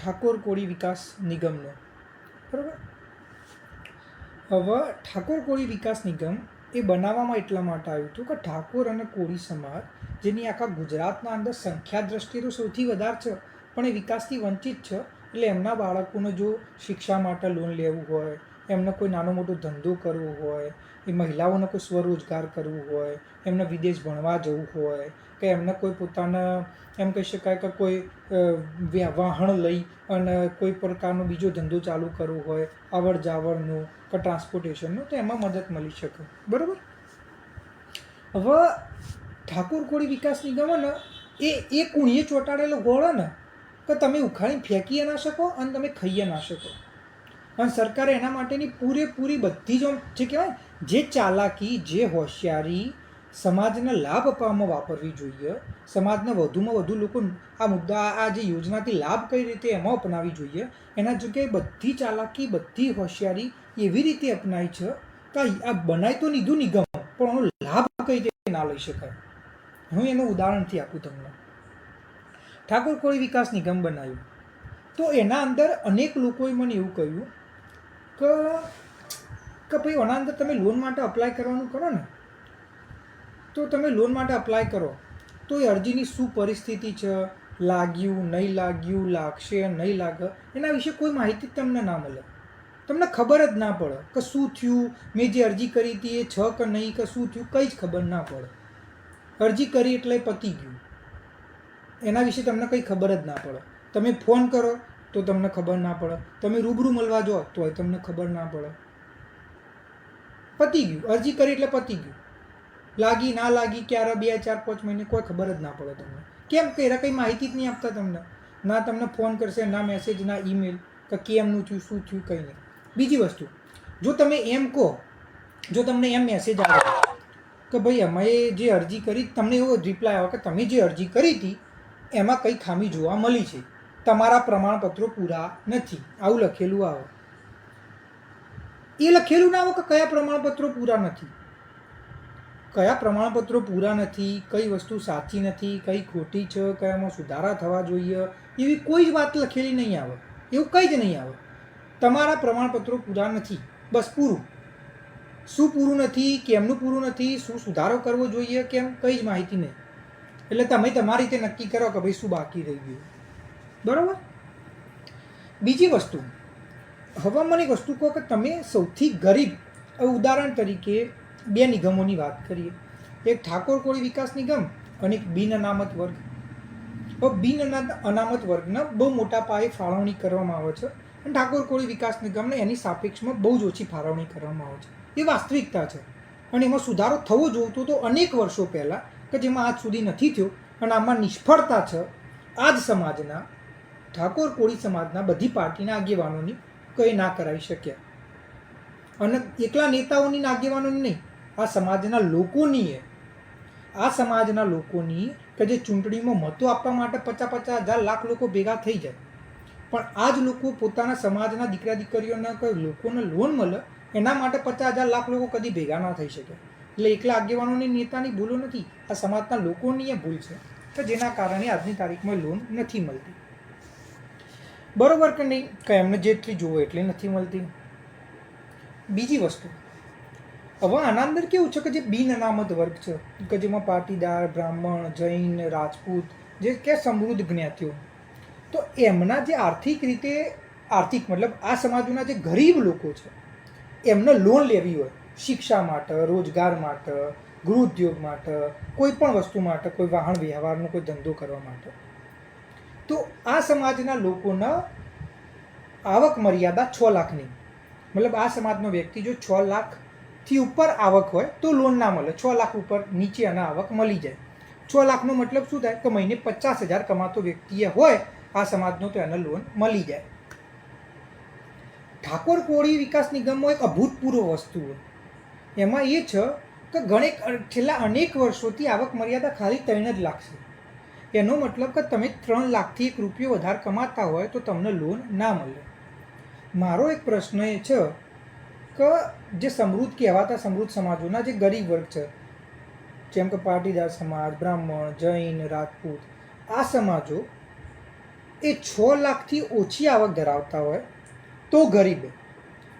ઠાકોર કોળી વિકાસ નિગમનો. બરાબર? હવે ઠાકોર કોળી વિકાસ નિગમ એ બનાવવામાં એટલા માટે આવ્યું હતું કે ઠાકોર અને કોળી સમાજ, જેની આખા ગુજરાતના અંદર સંખ્યા દ્રષ્ટિએ તો સૌથી વધારે છે, પણ એ વિકાસથી વંચિત છે, એટલે એમના બાળકોને જો શિક્ષા માટે લોન લેવું હોય એમને કોઈ નાનો મોટો ધંધો કરવો હોય, એ મહિલાઓને કોઈ સ્વરોજગાર કરવું હોય, એમને વિદેશ ભણવા જવું હોય, કે એમને કોઈ પોતાના, એમ કહી શકાય કે કોઈ વાહન લઈ અને કોઈ પ્રકારનો બીજો ધંધો ચાલુ કરવો હોય આવર જાવરનું કે ટ્રાન્સપોર્ટેશનનું, તો એમાં મદદ મળી શકે. બરાબર? હવે ઠાકોર કોળી વિકાસ નિગમ ને, એ એ કુણીએ ચોંટાડેલો ગોળો ને, કે તમે ઉખાડીને ફેંકીએ ના શકો અને તમે ખાઈએ ના શકો. અને સરકારે એના માટેની પૂરેપૂરી બધી જ જે કહેવાય, જે ચાલાકી, જે હોશિયારી સમાજને લાભ અપાવવામાં વાપરવી જોઈએ, સમાજને વધુમાં વધુ લોકો આ મુદ્દા, આ જે યોજનાથી લાભ કઈ રીતે એમાં અપનાવી જોઈએ, એના જગ્યાએ બધી ચાલાકી, બધી હોશિયારી એવી રીતે અપનાવી છે કે આ બનાવી તો લીધું નિગમ, પણ એનો લાભ કઈ રીતે ના લઈ શકાય. હું એનું ઉદાહરણથી આપું તમને. ઠાકોર કોળી વિકાસ નિગમ બનાવ્યું તો એના અંદર અનેક લોકોએ મને એવું કહ્યું કે કે ભાઈ આના અંદર તમે લોન માટે અપ્લાય કરવાનું કરો ને, તો તમે લોન માટે અપ્લાય કરો, તો એ અરજીની શું પરિસ્થિતિ છે, લાગ્યું, નહીં લાગ્યું, લાગશે, નહીં લાગે, એના વિશે કોઈ માહિતી તમને ના મળે. તમને ખબર જ ના પડે કે શું થયું, મેં જે અરજી કરી હતી એ છ કે નહીં, કે શું થયું, કંઈ જ ખબર ના પડે. અરજી કરી એટલે પતી ગયું. એના વિશે તમને કંઈ ખબર જ ના પડે. તમે ફોન કરો તો તમને ખબર ના પડે. તમે રૂબરૂ મળવા જાઓ તોય તમને ખબર ના પડે. પતી ગયું. અરજી કરી એટલે પતી ગયું. લાગી, ના લાગી, ક્યારે બે, ચાર, પાંચ મહિને કોઈ ખબર જ ના પડે તમને. કેમ કે કંઈ માહિતી જ નહીં આપતા તમને. ના તમને ફોન કરશે, ના મેસેજ ના ઈમેલ કે કેમનું થયું, શું થયું, કંઈ નહીં. બીજી વસ્તુ, જો તમે એમ કહો, જો તમને એમ મેસેજ આવે કે ભાઈ અમે જે અરજી કરી, તમને એવો રિપ્લાય આવે કે તમે જે અરજી કરી હતી, એમાં કંઈ ખામી જોવા મળી છે. તમારા પ્રમાણપત્રો પૂરા નથી. આવું લખેલું આવે. એ લખેલું ના આવે કે કયા પ્રમાણપત્રો પૂરા નથી? કયા પ્રમાણપત્રો પૂરા નથી? કઈ વસ્તુ સાચી નથી? કઈ ખોટી છે? કયામાં સુધારા થવા જોઈએ? એવી કોઈ જ વાત લખેલી નહીં આવે. એવું કંઈ જ નહીં આવે. તમારા પ્રમાણપત્રો પૂરા નથી. બસ પૂરું. શું પૂરું નથી? કેમનું પૂરું નથી? શું સુધારો કરવો જોઈએ? કેમ? કંઈ જ માહિતી નહીં. એટલે તમે તમારી રીતે નક્કી કરો કે ભાઈ શું બાકી રહી ગયું. બરાબર? બીજી વસ્તુ હવામાનની વસ્તુ કહો કે તમે સૌથી ગરીબ ઉદાહરણ તરીકે બે નિગમોની વાત કરીએ. એક ઠાકોર કોળી વિકાસ નિગમ અને એક બિન અનામત વર્ગ. બિન અના- અનામત વર્ગના બહુ મોટા પાયે ફાળવણી કરવામાં આવે છે અને ઠાકોર કોળી વિકાસ નિગમને એની સાપેક્ષમાં બહુ જ ઓછી ફાળવણી કરવામાં આવે છે. એ વાસ્તવિકતા છે. અને એમાં સુધારો થવો જોઈતો તો અનેક વર્ષો પહેલાં કે જેમાં આજ સુધી નથી થયો અને આમાં નિષ્ફળતા છે આ જ સમાજના ઠાકોર કોળી સમાજના બધી પાર્ટીના આગેવાનોની કંઈ ના કરાવી શક્યા. અને એકલા નેતાઓની આગેવાનોની નહીં, આ સમાજના લોકોની આ સમાજના લોકોની કે જે ચૂંટણીમાં મતો આપવા માટે પચાસ પચાસ હજાર લાખ લોકો ભેગા થઈ જાય. પણ આ જ લોકો પોતાના સમાજના દીકરા દીકરીઓના કોઈ લોકોને લોન મળે, એના માટે પચાસ હજાર લાખ લોકો કદી ભેગા ના થઈ શકે. એટલે એકલા આગેવાનોની નેતાની ભૂલો નથી, આ સમાજના લોકોની એ ભૂલ છે કે જેના કારણે આજની તારીખમાં લોન નથી મળતી. બરોબર કે નહીં? કે એમને જેટલી જુઓ એટલી નથી મળતી. બીજી વસ્તુ. હવે આના અંદર કેવું છે કે જે બિન અનામત વર્ગ છે, કે જેમાં પાટીદાર, બ્રાહ્મણ, જૈન, રાજપૂત, જે કે સમૃદ્ધ જ્ઞાતિઓ, તો એમના જે આર્થિક રીતે, આર્થિક મતલબ આ સમાજના જે ગરીબ લોકો છે, એમને લોન લેવી હોય, શિક્ષા માટે, રોજગાર માટે, ગૃહ ઉદ્યોગ માટે, કોઈ પણ વસ્તુ માટે, કોઈ વાહન વ્યવહારનો કોઈ ધંધો કરવા માટે તો આ સમાજના લોકોના આવક મર્યાદા છ લાખની. મતલબ આ સમાજનો વ્યક્તિ જો છ લાખથી ઉપર આવક હોય તો લોન ના મળે. છ લાખ ઉપર નીચે આના આવક મળી જાય. છ લાખનો મતલબ શું થાય? કે મહિને પચાસ હજાર કમાતો વ્યક્તિ હોય, આ સમાજનો તો એને લોન મળી જાય. ઠાકોર કોળી વિકાસ નિગમમાં એક અભૂતપૂર્વ વસ્તુ હોય. એમાં એ છે કે ઘણે છેલ્લા અનેક વર્ષોથી આવક મર્યાદા ખાલી ત્રણ જ લાખ છે. એનો મતલબ કે તમે ત્રણ લાખથી એક રૂપિયો વધારે કમાતા હોય તો તમને લોન ના મળે. મારો એક પ્રશ્ન એ છે કે જે સમૃદ્ધ કહેવાતા સમૃદ્ધ સમાજોના જે ગરીબ વર્ગ છે, જેમ કે પાટીદાર સમાજ, બ્રાહ્મણ, જૈન, રાજપૂત, આ સમાજો એ છ લાખથી ઓછી આવક ધરાવતા હોય તો ગરીબ.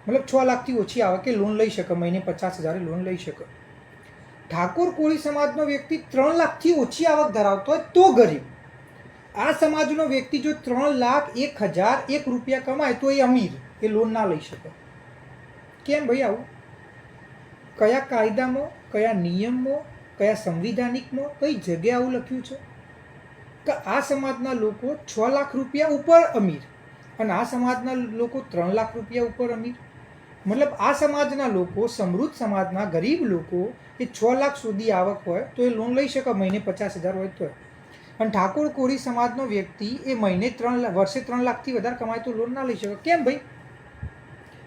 મતલબ છ લાખથી ઓછી આવકે લોન લઈ શકે, મહિને પચાસ હજારે લોન લઈ શકે. ઠાકોર કોળી સમાજનો વ્યક્તિ ત્રણ લાખથી ઓછી આવક ધરાવતો હોય તો ગરીબ. આ સમાજનો વ્યક્તિ જો ત્રણ લાખ એક હજાર એક રૂપિયા કમાય તો એ અમીર, એ લોન ના લઈ શકે. કેમ ભાઈ આવું? કયા કાયદામાં, કયા નિયમમાં, કયા સંવિધાનિકમાં, કઈ જગ્યાએ આવું લખ્યું છે? કે આ સમાજના લોકો છ લાખ રૂપિયા ઉપર અમીર અને આ સમાજના લોકો ત્રણ લાખ રૂપિયા ઉપર અમીર? મતલબ આ સમાજના લોકો, સમૃદ્ધ સમાજના ગરીબ લોકો, એ છ લાખ સુધી આવક હોય તો એ લોન લઈ શકે, મહિને પચાસ હજાર હોય તો. અને ઠાકોર કોળી સમાજનો વ્યક્તિ એ મહિને ત્રણ વર્ષે ત્રણ લાખથી વધારે કમાય તો લોન ના લઈ શકે. કેમ ભાઈ?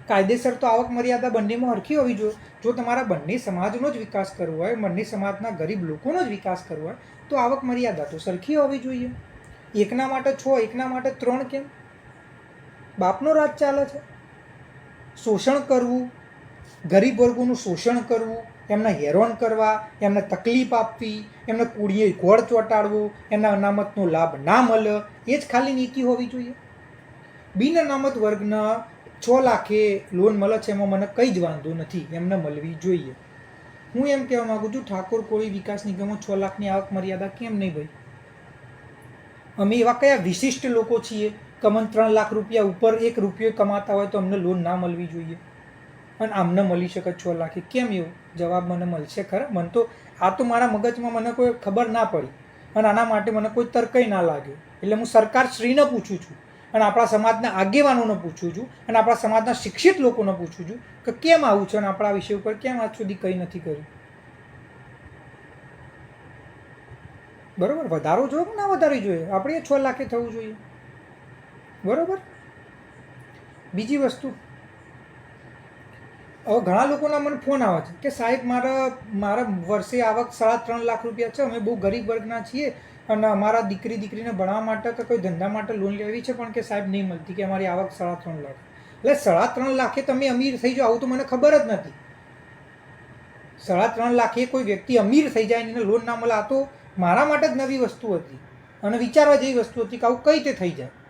કાયદેસર તો આવક મર્યાદા બંનેમાં હરખી હોવી જોઈએ. જો તમારા બંને સમાજનો જ વિકાસ કરવો હોય, બંને સમાજના ગરીબ લોકોનો જ વિકાસ કરવો હોય, તો આવક મર્યાદા તો સરખી હોવી જોઈએ. એકના માટે છ, એકના માટે ત્રણ કેમ? બાપનો રાજ ચાલે છે. શોષણ કરવું, ગરીબ વર્ગોનું શોષણ કરવું, એમને હેરાન કરવા, એમને તકલીફ આપવી, એમને કુડીએ ગોળ ચોંટાડવો, એના અનામતનો લાભ ના મળે, એ જ ખાલી નીતિ હોવી જોઈએ. બિન અનામત વર્ગના છ લાખે લોન મળે છે એમાં મને કંઈ જ વાંધો નથી, એમને મળવી જોઈએ. હું એમ કહેવા માગું છું, ઠાકોર કોળી વિકાસ નિગમો છ લાખની આવક મર્યાદા કેમ નહીં ભાઈ અમે એવા કયા વિશિષ્ટ લોકો છીએ કે અમને ત્રણ લાખ રૂપિયા ઉપર એક રૂપિયો કમાતા હોય તો અમને લોન ના મળવી જોઈએ. અને આમને મળી શકે છ લાખે. કેમ એવું? જવાબ મને મળશે ખરા? મને તો આ તો મારા મગજમાં મને કોઈ ખબર ના પડી. અને આના માટે મને કોઈ તર્કય ના લાગ્યો એટલે હું સરકાર શ્રીને પૂછું છું. અને આપણા સમાજના આગેવાનોને પૂછું છું. અને આપણા સમાજના શિક્ષિત લોકોને પૂછું છું કે કેમ આવું છે અને આપણા વિષય ઉપર કેમ આજ સુધી કંઈ નથી કર્યું. બરોબર? વધારો જોઈએ ના વધારવી જોઈએ આપણે છ લાખે થવું જોઈએ. બરોબર? બીજી વસ્તુ. હવે ઘણા લોકોના મને ફોન આવે છે કે સાહેબ, મારા મારા વર્ષે આવક સાડા ત્રણ લાખ રૂપિયા છે, અમે બહુ ગરીબ વર્ગના છીએ અને અમારા દીકરી, દીકરીને ભણવા માટે કે કોઈ ધંધા માટે લોન લેવી છે પણ કે સાહેબ નહીં મળતી, કે અમારી આવક સાડા ત્રણ લાખ. એટલે સાડા ત્રણ લાખે તમે અમીર થઈ જાઓ, આવું તો મને ખબર જ નથી. સાડા ત્રણ લાખે કોઈ વ્યક્તિ અમીર થઈ જાય એને લોન ના મળે, આ તો મારા માટે જ નવી વસ્તુ હતી. અને વિચારવા જેવી વસ્તુ હતી કે આવું કઈ રીતે થઈ જાય?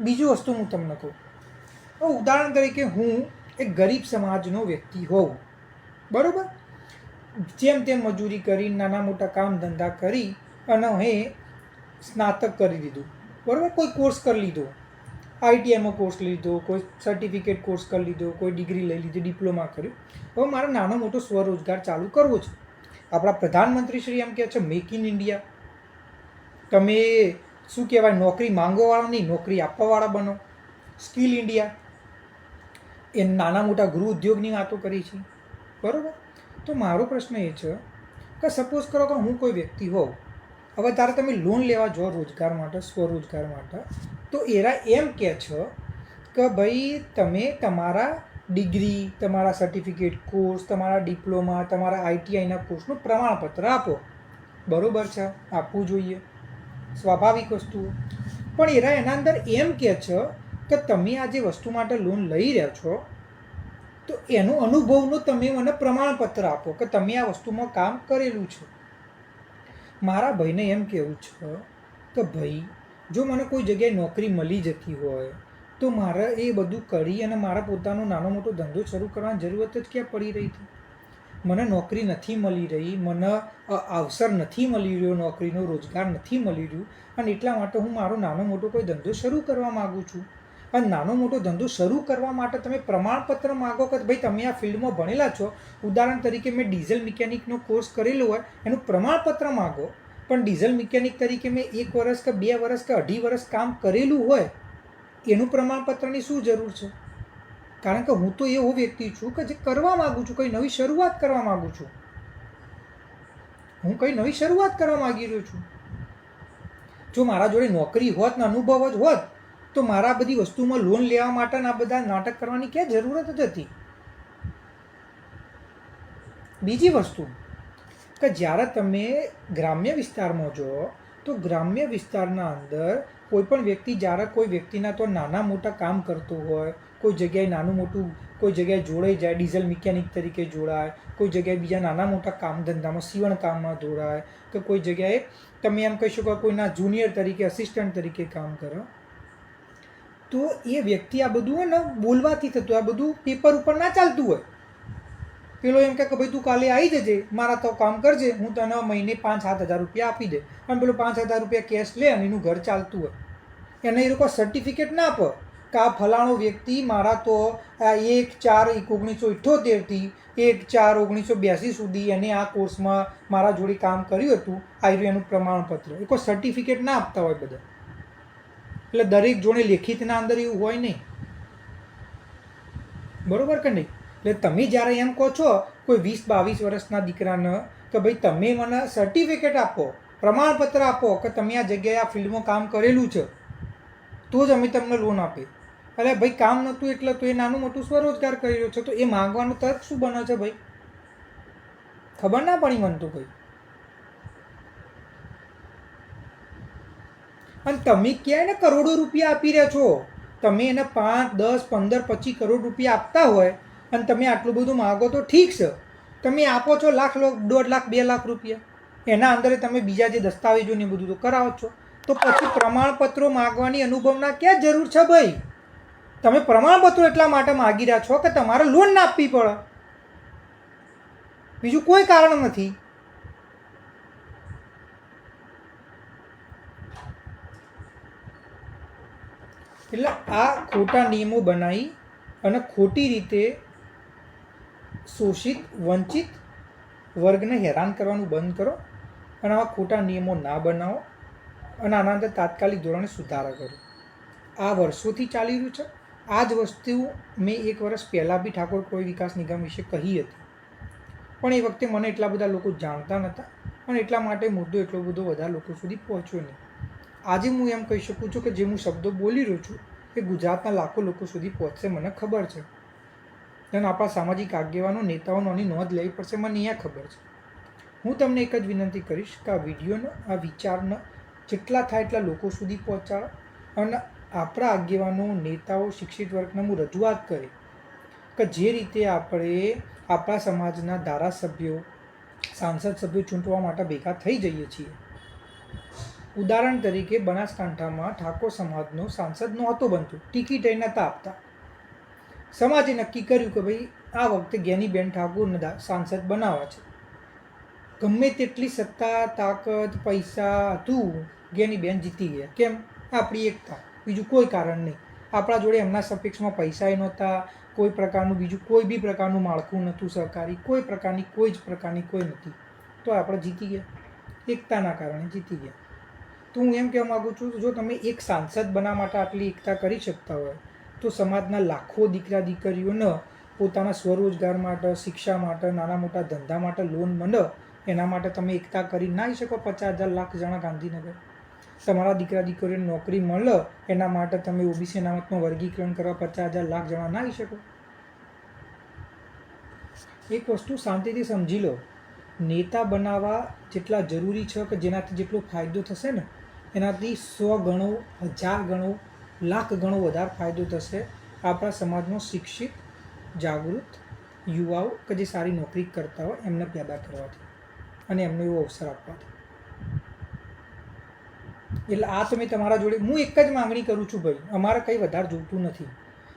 બીજું વસ્તુ હું તમને કહું. ઉદાહરણ તરીકે હું એક ગરીબ સમાજનો વ્યક્તિ હોઉં. બરાબર? જેમ તેમ મજૂરી કરી, નાના મોટા કામ ધંધા કરી અને હું સ્નાતક કરી દીધું. બરાબર? કોઈ કોર્સ કરી લીધો. આઈટીઆઈમાં કોર્સ લીધો, કોઈ સર્ટિફિકેટ કોર્સ કરી લીધો, કોઈ ડિગ્રી લઈ લીધી, ડિપ્લોમા કર્યું. હવે મારે નાનો મોટો સ્વરોજગાર ચાલુ કરવો છે. આપણા પ્રધાનમંત્રી શ્રી એમ કહે છે મેક ઇન ઇન્ડિયા તમે શું કહેવાય? નોકરી માંગવાવાળા નહીં, નોકરી આપવાવાળા બનો. Skill India. એ નાના મોટા ગૃહ ઉદ્યોગની વાતો કરી છે. બરાબર? તો મારો પ્રશ્ન એ છે કે સપોઝ કરો કે હું કોઈ વ્યક્તિ હોઉં. હવે તારે તમે લોન લેવા જો રોજગાર માટે, સ્વરોજગાર માટે. તો એરા એમ કહે છે કે ભાઈ તમે તમારા ડિગ્રી, તમારા સર્ટિફિકેટ કોર્સ તમારા ડિપ્લોમા તમારા આઈટીઆઈના કોર્સનું પ્રમાણપત્ર આપો. બરાબર છે? આપવું જોઈએ. સ્વાભાવિક વસ્તુ. પણ એરા એના અંદર એમ કહે છે કે તમે આ જે વસ્તુ માટે લોન લઈ રહ્યા છો, તો એનું અનુભવનું તમે મને પ્રમાણપત્ર આપો કે તમે આ વસ્તુમાં કામ કરેલું છે. મારા ભાઈને એમ કહેવું છે કે ભાઈ, જો મને કોઈ જગ્યાએ નોકરી મળી જતી હોય, તો મારે એ બધું કરી અને મારા પોતાનો નાનો મોટો ધંધો શરૂ કરવાની જરૂરત જ ક્યાં પડી રહી હતી? મને નોકરી નથી મળી રહી, મને અવસર નથી મળી રહ્યો, નોકરીનો રોજગાર નથી મળી રહ્યું અને એટલા માટે હું મારો નાનો મોટો કોઈ ધંધો શરૂ કરવા માગું છું. અને નાનો મોટો ધંધો શરૂ કરવા માટે તમે પ્રમાણપત્ર માગો કે ભાઈ તમે આ ફિલ્ડમાં ભણેલા છો, ઉદાહરણ તરીકે મેં ડીઝલ મિકેનિકનો કોર્સ કરેલો હોય, એનું પ્રમાણપત્ર માગો. પણ ડીઝલ મિકેનિક તરીકે મેં એક વર્ષ કે બે વર્ષ કે અઢી વર્ષ કામ કરેલું હોય, એનું પ્રમાણપત્રની શું જરૂર છે? કારણ કે હું તો એવો વ્યક્તિ છું કે જે કરવા માગું છું, કંઈ નવી શરૂઆત કરવા માગું છું. હું કંઈ નવી શરૂઆત કરવા માગી રહ્યો છું. જો મારા જોડે નોકરી હોત ને અનુભવ જ હોત, તો મારા બધી વસ્તુમાં લોન લેવા માટેના બધા નાટક કરવાની ક્યાં જરૂરત જ હતી. બીજી વસ્તુ, કે જ્યારે તમે ગ્રામ્ય વિસ્તારમાં જો તો ગ્રામ્ય વિસ્તારના અંદર કોઈ પણ વ્યક્તિ, જ્યારે કોઈ વ્યક્તિના તો નાના મોટા કામ કરતો હોય કોઈ જગ્યાએ નાનું મોટું, કોઈ જગ્યાએ જોડાઈ જાય, ડીઝલ મિકેનિક તરીકે જોડાય, કોઈ જગ્યાએ બીજા નાના મોટા કામ ધંધામાં સીવણ કામમાં જોડાય, કે કોઈ જગ્યાએ તમે એમ કહી શકો કોઈના જુનિયર તરીકે અસિસ્ટન્ટ તરીકે કામ કરો, તો એ વ્યક્તિ આ બધું હોય ને, બોલવાથી થતું આ બધું પેપર ઉપર ના ચાલતું હોય. પેલો એમ કહે કે ભાઈ, તું કાલે આવી જજે, મારા તો કામ કરજે, હું તને મહિને પાંચ સાત હજાર રૂપિયા આપી દે. અને પેલો પાંચ હજાર રૂપિયા કેશ લે અને એનું ઘર ચાલતું હોય. એને એ લોકો સર્ટિફિકેટ ના આપે. કે આ ફલાણો વ્યક્તિ મારા તો, આ એક ચાર એક ઓગણીસો ઇઠ્ઠોતેરથી એક ચાર ઓગણીસો બ્યાસી સુધી એને આ કોર્સમાં મારા જોડે કામ કર્યું હતું આ એનું પ્રમાણપત્ર. એ કોઈ સર્ટિફિકેટ ના આપતા હોય બધા. એટલે દરેક જોડે લેખિતના અંદર એવું હોય નહીં. બરોબર કે નહીં? એટલે તમે જ્યારે એમ કહો છો, કોઈ વીસ બાવીસ વર્ષના દીકરાને કે ભાઈ તમે મને સર્ટિફિકેટ આપો, પ્રમાણપત્ર આપો કે તમે આ જગ્યાએ આ ફિલ્ડમાં કામ કરેલું છે, તો જ અમે તમને લોન આપીએ. અરે ભાઈ, કામ નહોતું એટલે તો એ નાનું મોટું સ્વરોજગાર કરી રહ્યો છે. તો એ માંગવાનું તર્ક શું બને છે ભાઈ? ખબર ના પડી મને તો ભાઈ અને તમે ક્યાંય ને કરોડો રૂપિયા આપી રહ્યા છો? તમે એને પાંચ, દસ, પંદર, પચીસ કરોડ રૂપિયા આપતા હોય અને તમે આટલું બધું માગો તો ઠીક છે. તમે આપો છો લાખ દોઢ લાખ, બે લાખ રૂપિયા. એના અંદર તમે બીજા જે દસ્તાવેજો ને બધું તો કરાવો છો. તો પછી પ્રમાણપત્રો માગવાની અનુભવના ક્યાં જરૂર છે ભાઈ? તમે પ્રમાણપત્રો એટલા માટે માગી રહ્યા છો કે તમારે લોન ના આપવી પડે. બીજું કોઈ કારણ નથી. એટલે આ ખોટા નિયમો બનાવી અને ખોટી રીતે શોષિત, વંચિત વર્ગને હેરાન કરવાનું બંધ કરો અને આવા ખોટા નિયમો ના બનાવો અને આના અંદર તાત્કાલિક ધોરણે સુધારા કરો. આ વર્ષોથી ચાલી રહ્યું છે. આ જ વસ્તુ મેં એક વર્ષ પહેલાં બી ઠાકોર કોઈ વિકાસ નિગમ વિશે કહી હતી. પણ એ વખતે મને એટલા બધા લોકો જાણતા નહોતા અને એટલા માટે મુદ્દો એટલો બધો બધા લોકો સુધી પહોંચ્યો નહીં. આજે હું એમ કહી શકું છું કે જે હું શબ્દો બોલી રહ્યો છું, એ ગુજરાતના લાખો લોકો સુધી પહોંચશે મને ખબર છે. અને આપણા સામાજિક આગેવાનો, નેતાઓનો આની નોંધ લેવી પડશે મને અહીંયા ખબર છે. હું તમને એક જ વિનંતી કરીશ કે આ વિડીયોનો, આ વિચારને જેટલા થાય એટલા લોકો સુધી પહોંચાડો અને આપણા આગેવાનો, નેતાઓ, શિક્ષિત વર્ગને હું રજૂઆત કરી કે જે રીતે આપણે આપણા સમાજના ધારાસભ્યો, સાંસદ સભ્યો ચૂંટવા માટે ભેગા થઈ જઈએ છીએ. ઉદાહરણ તરીકે બનાસકાંઠામાં ઠાકોર સમાજનો સાંસદ નહોતો બનતો. ટિકિટ એ નહોતા આપતા. સમાજે નક્કી કર્યું કે ભાઈ, આ વખતે જ્ઞાનીબેન ઠાકોરને સાંસદ બનાવવા છે. ગમે તેટલી સત્તા, તાકાત, પૈસા હતું, જ્ઞાનીબેન જીતી ગયા. કેમ? આપણી એકતા. બીજું કોઈ કારણ નહીં. આપણા જોડે એમના સપેક્ષમાં પૈસાય નહોતા, કોઈ પ્રકારનું બીજું કોઈ બી પ્રકારનું માળખું નહોતું સહકારી કોઈ પ્રકારની, કોઈ જ પ્રકારની કોઈ નથી તો આપણે જીતી ગયા. એકતાના કારણે જીતી ગયા. તો હું એમ કહેવા માગું છું જો તમે એક સાંસદ બનાવવા માટે આટલી એકતા કરી શકતા હોય, તો સમાજના લાખો દીકરા દીકરીઓને પોતાના સ્વરોજગાર માટે, શિક્ષા માટે, નાના મોટા ધંધા માટે, લોન મળે એના માટે તમે એકતા કરી ના શકો પચાસ હજાર લાખ જણા ગાંધીનગર. તમારા દીકરા દીકરીઓને નોકરી મળે, એના માટે તમે ઓબીસી અનામતનું વર્ગીકરણ કરવા પચાસ હજાર લાખ જણા ના આવી શકો. એક વસ્તુ શાંતિથી સમજી લો. નેતા બનાવવા જેટલા જરૂરી છે કે જેનાથી જેટલો ફાયદો થશે ને, એનાથી સો ગણો, હજાર ગણો, લાખ ગણો વધારે ફાયદો થશે આપણા સમાજનો શિક્ષિત, જાગૃત યુવાઓ કે જે સારી નોકરી કરતા હોય એમને પેદા કરવાથી અને એમને એવો અવસર આપવાથી. એટલે આ તમે તમારા જોડે હું એક જ માંગણી કરું છું ભાઈ, અમારે કંઈ વધારે જોઈતું નથી.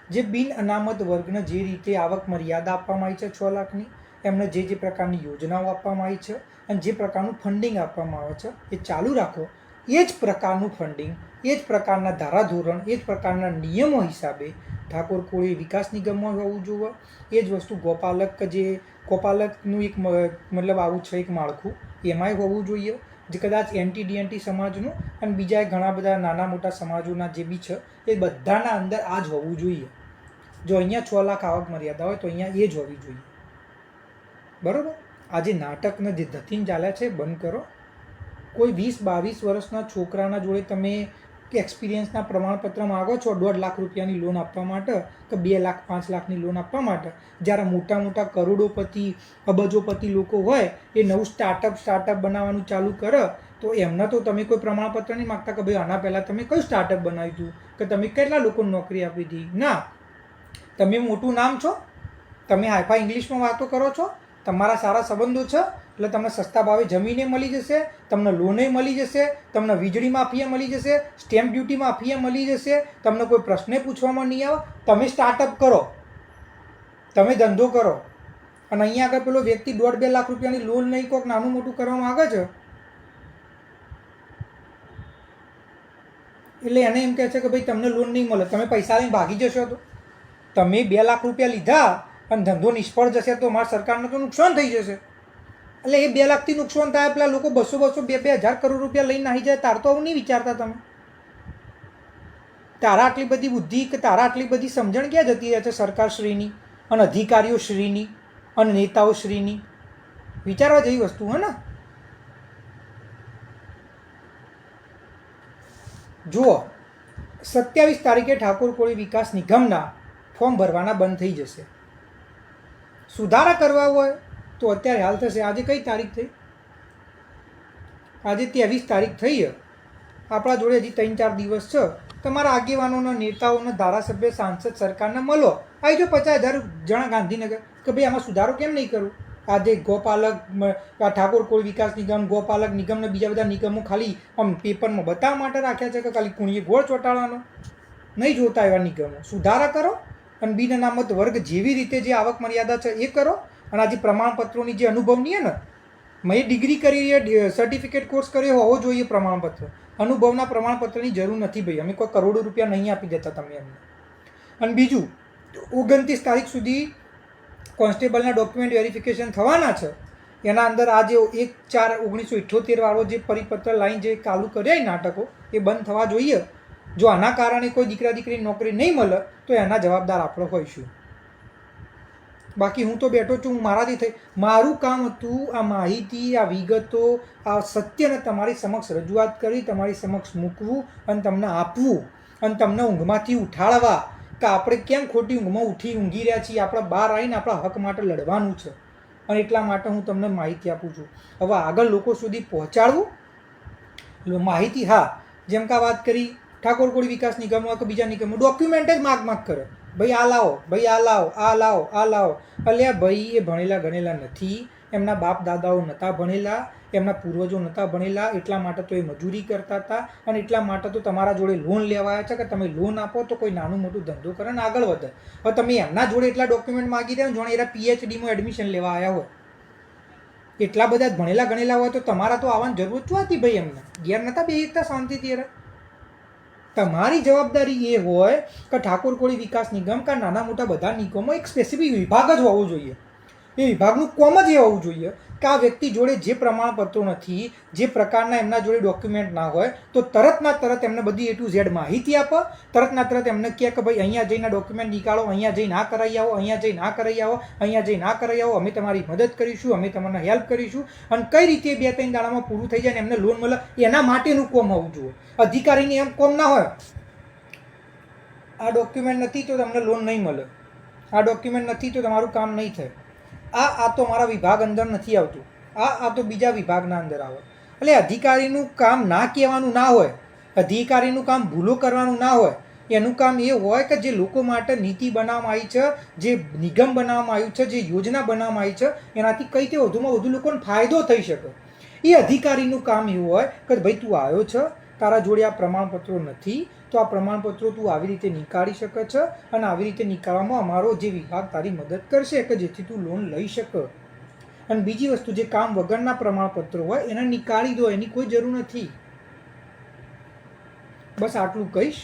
જે બિન અનામત વર્ગને જે રીતે આવક મર્યાદા આપવામાં આવી છે છ લાખની, એમને જે જે પ્રકારની યોજનાઓ આપવામાં આવી છે અને જે પ્રકારનું ફંડિંગ આપવામાં આવે છે, એ ચાલુ રાખો. એ જ પ્રકારનું ફંડિંગ એ જ પ્રકારના ધારાધોરણ, એ જ પ્રકારના નિયમો હિસાબે ઠાકોર કોળી વિકાસ નિગમમાં હોવું જોઈએ એ જ વસ્તુ ગોપાલક જે ગોપાલકનું એક મતલબ આવું છે એક માળખું, એમાંય હોવું જોઈએ. જે કદાચ એન્ટી ડીએનટી સમાજનું અને બીજા ઘણા બધા નાના મોટા સમાજોના જે બી છે, એ બધાના અંદર આ જ હોવું જોઈએ. જો અહીંયા છ લાખ આવક મર્યાદા હોય તો અહીંયા એ જ હોવી જોઈએ. બરાબર? આજે નાટકને જે ધતીન ચાલ્યા છે, બંધ કરો. કોઈ વીસ બાવીસ વર્ષના છોકરાના જોડે તમે એક્સપિરિયન્સના પ્રમાણપત્ર માગો છો દોઢ લાખ રૂપિયાની લોન આપવા માટે કે બે લાખ, પાંચ લાખની લોન આપવા માટે, જ્યારે મોટા મોટા કરોડોપતિ, અબજોપતિ લોકો હોય, એ નવું સ્ટાર્ટઅપ સ્ટાર્ટઅપ બનાવવાનું ચાલુ કરે, તો એમના તો તમે કોઈ પ્રમાણપત્ર નહીં માગતા કે ભાઈ આના પહેલાં તમે કયું સ્ટાર્ટઅપ બનાવ્યું હતું? કે તમે કેટલા લોકોને નોકરી આપી હતી? ના. તમે મોટું નામ છો? તમે હાઈફા ઇંગ્લિશમાં વાતો કરો છો? તમારા સારા સંબંધો છે, એટલે તમને સસ્તા ભાવે જમીને મળી જશે, તમને લોને મળી જશે, તમને વીજળી માફીએ મળી જશે સ્ટેમ્પ ડ્યુટી માફીએ મળી જશે, તમને કોઈ પ્રશ્ને પૂછવામાં નહીં આવે, તમે સ્ટાર્ટઅપ કરો, તમે ધંધો કરો. અને અહીંયા આગળ પેલો વ્યક્તિ દોઢ બે લાખ રૂપિયાની લોન નહીં કોઈક નાનું મોટું કરવા માંગે છે? એટલે એને એમ કહે છે કે ભાઈ તમને લોન નહીં મળે, તમે પૈસા લઈને ભાગી જશો તો. તમે બે લાખ રૂપિયા લીધા અને ધંધો નિષ્ફળ જશે તો મારા સરકારને તો નુકસાન થઈ જશે. એટલે એ બે લાખથી નુકસાન થાય પેલા લોકો બસો બસો બે બે હજાર કરોડ રૂપિયા લઈને આવી જાય, તાર તો આવું નહીં વિચારતા તમે. તારા આટલી બધી બુદ્ધિ કે તારા આટલી બધી સમજણ ક્યાં જતી રહે છે સરકારશ્રીની અને અધિકારીઓ શ્રીની અને નેતાઓ શ્રીની? વિચારવા જેવી વસ્તુ, હે ને? જુઓ, સત્યાવીસ તારીખે ઠાકોર કોળી વિકાસ નિગમના ફોર્મ ભરવાના બંધ થઈ જશે. સુધારા કરવા હોય તો અત્યારે હાલ થશે. આજે કઈ તારીખ થઈ? આજે ત્રેવીસ તારીખ થઈ આપણા જોડે હજી ત્રણ ચાર દિવસ છે. તમારા આગેવાનોના, નેતાઓના, ધારાસભ્ય, સાંસદ સરકારને મળો. આવી જો પચાસ હજાર જણા ગાંધીનગર કે ભાઈ આમાં સુધારો કેમ નહીં કરું? આજે ગોપાલક ઠાકોર કોઈ વિકાસ નિગમ, ગોપાલક નિગમને બીજા બધા નિગમો ખાલી આમ પેપરમાં બતાવવા માટે રાખ્યા છે કે ખાલી કુણીએ ગોળ ચોંટાડવાનો? નહીં જોતા એવા નિગમો. સુધારા કરો. અને બિન અનામત વર્ગ જેવી રીતે જે આવક મર્યાદા છે એ કરો. અને આજે પ્રમાણપત્રોની જે અનુભવની ને, મેં ડિગ્રી કરી સર્ટિફિકેટ કોર્સ કર્યો હોવો જોઈએ પ્રમાણપત્ર. અનુભવના પ્રમાણપત્રની જરૂર નથી ભાઈ. અમે કોઈ કરોડો રૂપિયા નહીં આપી દેતા તમે એમને. અને બીજું, ઓગણત્રીસ તારીખ સુધી કોન્સ્ટેબલના ડોક્યુમેન્ટ વેરિફિકેશન થવાના છે. એના અંદર આ જે એક ચાર ઓગણીસો ઇઠ્ઠોતેર વાળો જે પરિપત્ર લાઈન જે ચાલુ કર્યા નાટકો, એ બંધ થવા જોઈએ. જો આના કારણે કોઈ દીકરા દીકરીની નોકરી નહીં મળે, તો એના જવાબદાર આપણે હોઈશું. બાકી હું તો બેઠો છું, હું મારાથી થઈ, મારું કામ હતું આ માહિતી, આ વિગતો, આ સત્યને તમારી સમક્ષ રજૂઆત કરી, તમારી સમક્ષ મૂકવું અને તમને આપવું અને તમને ઊંઘમાંથી ઉઠાડવા કે આપણે કેમ ખોટી ઊંઘમાં ઉઠી ઊંઘી રહ્યા છીએ, આપણે બહાર આવીને આપણા હક માટે લડવાનું છે. અને એટલા માટે હું તમને માહિતી આપું છું. હવે આગળ લોકો સુધી પહોંચાડવું? માહિતી હા. જેમ કે વાત કરી ઠાકોર કોળી વિકાસ નિગમો કે બીજા નિગમો ડોક્યુમેન્ટ જ માગ માગ કરે. ભાઈ આ લાવો, ભાઈ આ લાવો આ લાવો આ લાવો. અલ્યા ભાઈ એ ભણેલા ગણેલા નથી, એમના બાપ દાદાઓ નહોતા ભણેલા, એમના પૂર્વજો નહોતા ભણેલા, એટલા માટે તો એ મજૂરી કરતા હતા અને એટલા માટે તો તમારા જોડે લોન લેવા આવ્યા છે કે તમે લોન આપો તો કોઈ નાનું મોટું ધંધો કરે ને આગળ વધે. હવે તમે એમના જોડે એટલા ડોક્યુમેન્ટ માગી ને જોડે એના પીએચડીમાં એડમિશન લેવા આવ્યા હોય. એટલા બધા ભણેલા ગણેલા હોય તો તમારા તો આવવાની જરૂર જ હતી ભાઈ એમને? ઘેર નહોતા બે એકતા શાંતિથી યાર તમારી જવાબદારી એ હોય કે ઠાકોર કોળી વિકાસ નિગમ કે નાના મોટા બધા નિગમો એક સ્પેસિફિક વિભાગ જ હોવો જોઈએ. એ વિભાગનું કોમ જ એ હોવું જોઈએ. કે આ વ્યક્તિ જોડે જે પ્રમાણપત્રો નથી, જે પ્રકારના એમના જોડે ડોક્યુમેન્ટ ના હોય, તો તરતના તરત એમને બધી એ ટુ ઝેડ માહિતી આપો. તરતના તરત એમને કહે કે ભાઈ અહીંયા જઈને ડોક્યુમેન્ટ નીકાળો, અહીંયા જઈ ના કરાવી આવો, અહીંયા જઈ ના કરાવી આવો, અહીંયા જઈ ના કરાવી આવો, અમે તમારી મદદ કરીશું, અમે તમને હેલ્પ કરીશું. અને કઈ રીતે બે ત્રણ દાડામાં પૂરું થઈ જાય ને એમને લોન મળે, એના માટેનું કોમ હોવું જોઈએ. અધિકારીની એમ કોમ ના હોય, આ ડોક્યુમેન્ટ નથી તો તમને લોન નહીં મળે. આ ડોક્યુમેન્ટ નથી તો તમારું કામ નહીં થાય. આ આ તો મારા વિભાગ અંદર નથી આવતું. આ આ તો બીજા વિભાગના અંદર આવે. એટલે અધિકારીનું કામ ના કહેવાનું ના હોય, અધિકારીનું કામ ભૂલો કરવાનું ના હોય, એનું કામ એ હોય કે જે લોકો માટે નીતિ બનાવવામાં આવી છે, જે નિગમ બનાવવામાં આવ્યું છે, જે યોજના બનાવવામાં આવી છે, એનાથી કઈ રીતે વધુમાં વધુ લોકોને ફાયદો થઈ શકે. એ અધિકારીનું કામ એવું હોય કે ભાઈ તું આવ્યો છે, તારા જોડે આ પ્રમાણપત્રો નથી તો આ પ્રમાણપત્રો તું આવી રીતે નીકાળી શકે છે અને આવી રીતે નીકાળવામાં અમારો જે વિભાગ તારી મદદ કરશે કે જેથી તું લોન લઈ શકે. અને બીજી વસ્તુ, જે કામ વગરના પ્રમાણપત્રો હોય, એને નીકાળી દો, એની કોઈ જરૂર નથી. બસ આટલું કહીશ.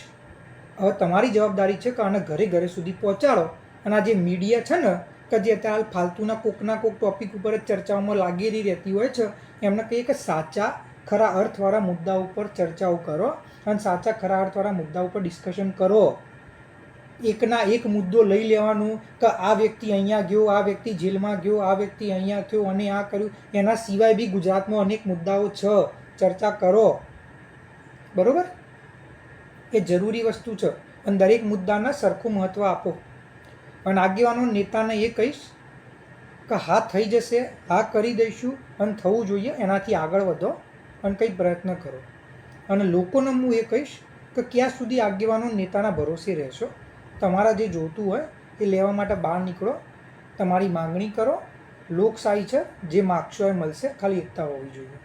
હવે તમારી જવાબદારી છે કે આને ઘરે ઘરે સુધી પહોંચાડો. અને આ જે મીડિયા છે ને, કે જે અત્યારે હાલ ફાલતુના કોકના કોક ટોપિક ઉપર જ ચર્ચાઓમાં લાગેલી રહેતી હોય છે, એમને કહીએ કે સાચા ખરા અર્થવાળા મુદ્દા ઉપર ચર્ચાઓ કરો અને સાચા ખરા અર્થવાળા મુદ્દા ઉપર ડિસ્કશન કરો. એકના એક મુદ્દો લઈ લેવાનું કે આ વ્યક્તિ અહીંયા ગયો, આ વ્યક્તિ જેલમાં ગયો, આ વ્યક્તિ અહીંયા થયો અને આ કર્યું, એના સિવાય બી ગુજરાતમાં અનેક મુદ્દાઓ છે. ચર્ચા કરો. બરાબર? એ જરૂરી વસ્તુ છે. અને દરેક મુદ્દાને સરખું મહત્ત્વ આપો. અને આગેવાનો નેતાને એ કહીશ કે હા, થઈ જશે, હા કરી દઈશું અને થવું જોઈએ, એનાથી આગળ વધો. અને કંઈ પ્રયત્ન કરો. અને લોકોને હું એ કહીશ કે ક્યાં સુધી આગેવાનો નેતાના ભરોસે રહેશો, તમારા જે જોતું હોય એ લેવા માટે બહાર નીકળો, તમારી માંગણી કરો, લોકશાહી છે, જે માગશો એ મળશે, ખાલી એકતા હોવી જોઈએ.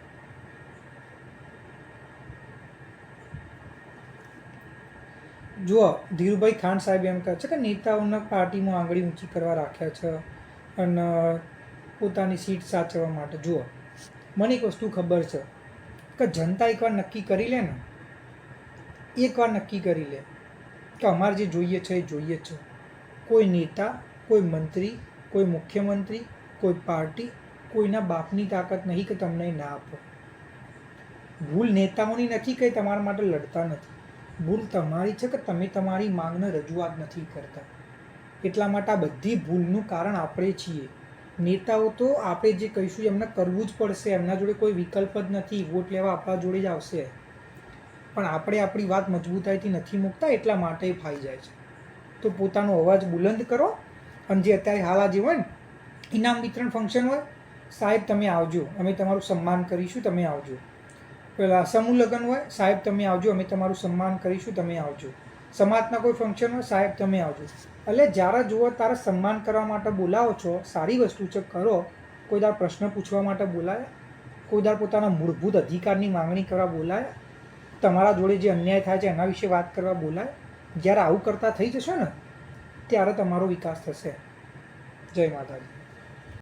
જુઓ, ધીરુભાઈ ખાન સાહેબ એમ કહે છે કે નેતાઓને પાર્ટીમાં આંગળી ઊંચી કરવા રાખ્યા છે અને પોતાની સીટ સાચવવા માટે. જુઓ, મને એક વસ્તુ ખબર છે. કે જનતા એકવાર નક્કી કરી લે ને એકવાર નક્કી કરી લે કે અમારે જે જોઈએ છે એ જોઈએ છે. કોઈ નેતા, કોઈ મંત્રી, કોઈ મુખ્યમંત્રી, કોઈ પાર્ટી કોઈના બાપની તાકાત નહીં કે તમને ના આપો. ભૂલ નેતાઓની નથી કે તમારા માટે લડતા નથી. ભૂલ તમારી છે કે તમે તમારી માંગને રજૂઆત નથી કરતા. એટલા માટે આ બધી ભૂલનું કારણ આપણે છીએ. નેતાઓ તો આપણે જે કહીશું એમને કરવું જ પડશે, એમના જોડે કોઈ વિકલ્પ જ નથી, વોટ લેવા આપણા જોડે જ આવશે. પણ આપણે આપણી વાત મજબૂતાઈથી નથી મૂકતા, એટલા માટે ફાઈ જાય છે. તો પોતાનો અવાજ બુલંદ કરો અને જે અત્યારે હાલ આ જે હોય ને, ઇનામ વિતરણ ફંક્શન હોય, સાહેબ તમે આવજો, અમે તમારું સન્માન કરીશું, તમે આવજો. પેલા સમૂહ લગ્ન હોય, સાહેબ તમે આવજો, અમે તમારું સન્માન કરીશું, તમે આવજો. સમાજના કોઈ ફંક્શન હોય, સાહેબ, તમે આવજો. એટલે જ્યારે જુઓ, તારે સન્માન કરવા માટે બોલાવો છો, સારી વસ્તુ છે, કરો. કોઈ દાર પ્રશ્ન પૂછવા માટે બોલાય. કોઈ દાર પોતાના મૂળભૂત અધિકારની માંગણી કરવા બોલાય. તમારા જોડે જે અન્યાય થાય છે, એના વિશે વાત કરવા બોલાય. જ્યારે આવું કરતા થઈ જશો ને, ત્યારે તમારો વિકાસ થશે. જય માતાજી.